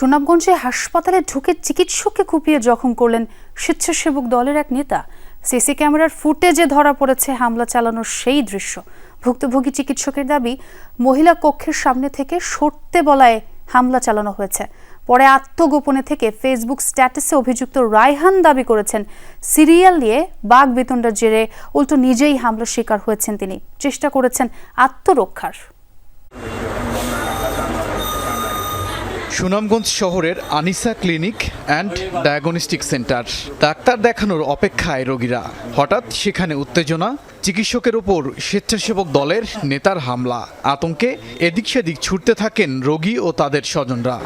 সুনামগঞ্জে হাসপাতালে ঢুকে চিকিৎসককে কুপিয়ে জখম করলেন স্বেচ্ছাসেবক দলের এক নেতা। সিসি ক্যামেরার ফুটেজে ধরা পড়েছে হামলা চালানোর সেই দৃশ্য। ভুক্তভোগী চিকিৎসকের দাবি, মহিলা কক্ষের সামনে থেকে সরতে বলায় হামলা চালানো হয়েছে। পরে আত্মগোপনে থেকে ফেসবুক স্ট্যাটাসে অভিযুক্ত রায়হান দাবি করেছেন, সিরিয়াল নিয়ে বাঘ বেতনটার জেরে উল্টো নিজেই হামলার শিকার হয়েছেন তিনি। চেষ্টা করেছেন আত্মরক্ষার। সুনামগঞ্জ শহরের Anisa clinic and diagnostic centre. Doctor দেখানোর অপেক্ষায় রোগীরা। হঠাৎ সেখানে উত্তেজনা, চিকিৎসকের ওপর স্বেচ্ছাসেবক দলের নেতার হামলা। আতঙ্কে এদিক সেদিক ছুটতে থাকেন রোগী ও তাদের স্বজনরা।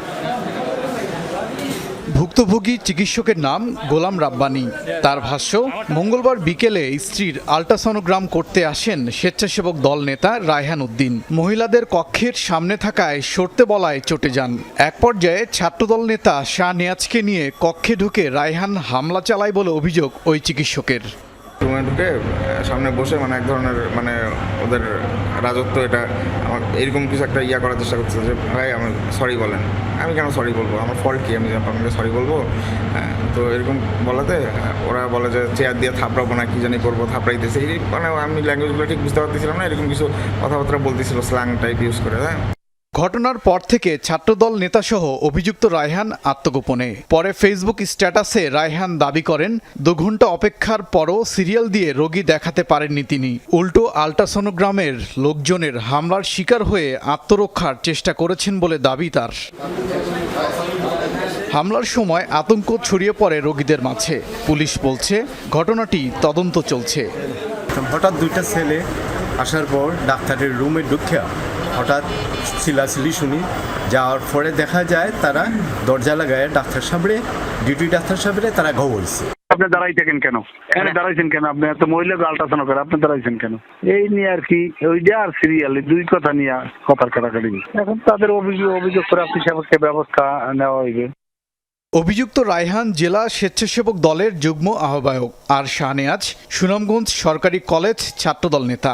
ভুক্তভোগী চিকিৎসকের নাম গোলাম রাব্বানি। তার ভাষ্য, মঙ্গলবার বিকেলে স্ত্রীর আল্ট্রাসনোগ্রাম করতে আসেন স্বেচ্ছাসেবক দল নেতা রায়হান উদ্দিন। মহিলাদের কক্ষের সামনে থাকায় সরতে বলায় চটে যান। এক পর্যায়ে ছাত্রদল নেতা শাহ নেয়াজকে নিয়ে কক্ষে ঢুকে রায়হান হামলা চালায় বলে অভিযোগ ওই চিকিৎসকের। সামনে বসে মানে এক ধরনের মানে ওদের রাজত্ব এটা আমার এরকম কিছু একটা ইয়া করার চেষ্টা করছে যে ভাই আমার সরি বলেন। আমি কেন সরি বলব? আমার ফল্ট কী? আমি আপনাকে সরি বলব? হ্যাঁ, তো এরকম বলাতে ওরা বলে যে চেয়ার দিয়ে থাপড়াবো না কী জানি করব? থাপড়াইতেছে। এই মানে আমি ল্যাঙ্গুয়েজগুলো ঠিক বুঝতে পারতেছিলাম না এরকম কিছু কথাবার্তা বলতেছিল স্ল্যাং টাইপ ইউজ করে হ্যাঁ। ঘটনার পর থেকে ছাত্রদল নেতাসহ অভিযুক্ত রায়হান আত্মগোপনে। পরে ফেসবুক স্ট্যাটাসে রায়হান দাবি করেন, দু ঘণ্টা অপেক্ষার পরও সিরিয়াল দিয়ে রোগী দেখাতে পারেননি তিনি। উল্টো আল্ট্রাসোনোগ্রামের লোকজনের হামলার শিকার হয়ে আত্মরক্ষার চেষ্টা করেছেন বলে দাবি তার। হামলার সময় আতঙ্ক ছড়িয়ে পড়ে রোগীদের মাঝে। পুলিশ বলছে, ঘটনাটি তদন্ত চলছে। হঠাৎ দুইটা ছেলে আসার পর ডাক্তারের রুমে ঢুকিয়া হঠাৎ চিলাচিলি শুনি। যাওয়ার পরে দেখা যায় তারা দরজা লাগায় ডাক্তার সামনে ডিউটি ডাক্তার সামনে তারা হয়েছে আপনি দাঁড়াই থাকেন কেন? এখানে দাঁড়াইছেন কেন? আপনি এত মহিলাকে আল্ট্রাসাউন্ড করে আপনি দাঁড়াইছেন কেন? এই নিয়ে আর কি ওইটা আর সিরিয়াল দুই কথা নিয়ে কথার কাটাকাটি। এখন তাদের অভিযোগ অভিযোগ করে আপনি সাপেক্ষে ব্যবস্থা নেওয়া হইবে। অভিযুক্ত রায়হান জেলা স্বেচ্ছাসেবক দলের যুগ্ম আহ্বায়ক। আর শাহনেয়াজ সুনামগঞ্জ সরকারি কলেজ ছাত্রদল নেতা।